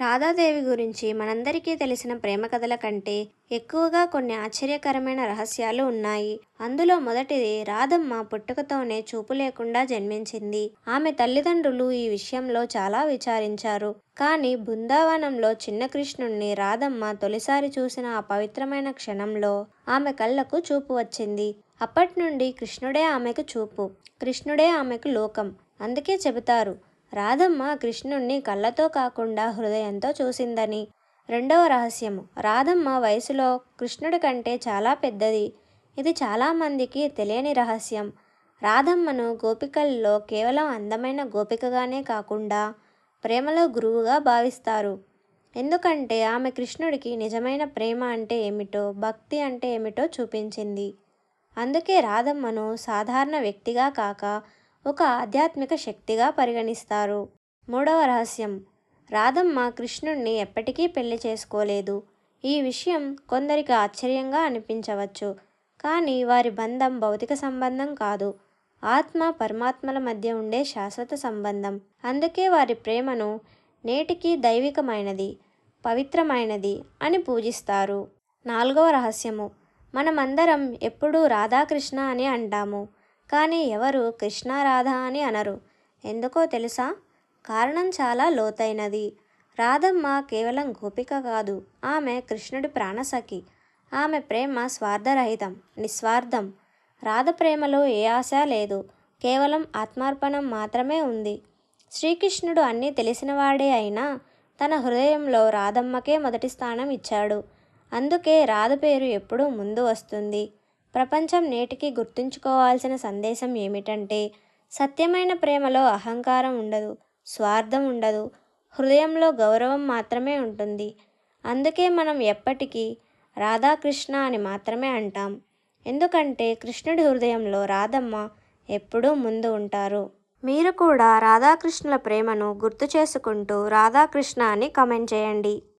రాధాదేవి గురించి మనందరికీ తెలిసిన ప్రేమ కథల కంటే ఎక్కువగా కొన్ని ఆశ్చర్యకరమైన రహస్యాలు ఉన్నాయి. అందులో మొదటిది రాధమ్మ పుట్టుకతోనే చూపు లేకుండా జన్మించింది. ఆమె తల్లిదండ్రులు ఈ విషయంలో చాలా విచారించారు. కానీ బృందావనంలో చిన్న కృష్ణుణ్ణి రాధమ్మ తొలిసారి చూసిన ఆ పవిత్రమైన క్షణంలో ఆమె కళ్ళకు చూపు వచ్చింది. అప్పటి నుండి కృష్ణుడే ఆమెకు చూపు కృష్ణుడే ఆమెకు లోకం అందుకే చెబుతారు. రాధమ్మ కృష్ణుణ్ణి కళ్ళతో కాకుండా హృదయంతో చూసిందని. రెండవ రహస్యము. రాధమ్మ వయసులో కృష్ణుడి కంటే చాలా పెద్దది. ఇది చాలామందికి తెలియని రహస్యం. రాధమ్మను గోపికల్లో కేవలం అందమైన గోపికగానే కాకుండా ప్రేమలో గురువుగా భావిస్తారు. ఎందుకంటే ఆమె కృష్ణుడికి నిజమైన ప్రేమ అంటే ఏమిటో భక్తి అంటే ఏమిటో చూపించింది. అందుకే రాధమ్మను సాధారణ వ్యక్తిగా కాక ఒక ఆధ్యాత్మిక శక్తిగా పరిగణిస్తారు. మూడవ రహస్యం. రాధమ్మ కృష్ణుణ్ణి ఎప్పటికీ పెళ్ళి చేసుకోలేదు. ఈ విషయం కొందరికి ఆశ్చర్యంగా అనిపించవచ్చు. కానీ వారి బంధం భౌతిక సంబంధం కాదు. ఆత్మ పరమాత్మల మధ్య ఉండే శాశ్వత సంబంధం. అందుకే వారి ప్రేమను నేటికి దైవికమైనది పవిత్రమైనది అని పూజిస్తారు. నాలుగవ రహస్యము. మనమందరం ఎప్పుడూ రాధాకృష్ణ అని అంటాము. కానీ ఎవరు కృష్ణ అని అనరు. ఎందుకో తెలుసా? కారణం చాలా లోతైనది. రాధమ్మ కేవలం గోపిక కాదు. ఆమె కృష్ణుడి ప్రాణసఖి. ఆమె ప్రేమ స్వార్థరహితం నిస్వార్థం. రాధ ప్రేమలో ఏ ఆశ లేదు. కేవలం ఆత్మార్పణం మాత్రమే ఉంది. శ్రీకృష్ణుడు అన్నీ తెలిసినవాడే అయినా తన హృదయంలో రాధమ్మకే మొదటి స్థానం ఇచ్చాడు. అందుకే రాధ పేరు ఎప్పుడూ ముందు వస్తుంది. ప్రపంచం నేటికి గుర్తుంచుకోవాల్సిన సందేశం ఏమిటంటే సత్యమైన ప్రేమలో అహంకారం ఉండదు స్వార్థం ఉండదు హృదయంలో గౌరవం మాత్రమే ఉంటుంది. అందుకే మనం ఎప్పటికీ రాధాకృష్ణ అని మాత్రమే అంటాం. ఎందుకంటే కృష్ణుడి హృదయంలో రాధమ్మ ఎప్పుడూ ముందు ఉంటారు. మీరు కూడా రాధాకృష్ణుల ప్రేమను గుర్తు చేసుకుంటూ రాధాకృష్ణ అని కమెంట్ చేయండి.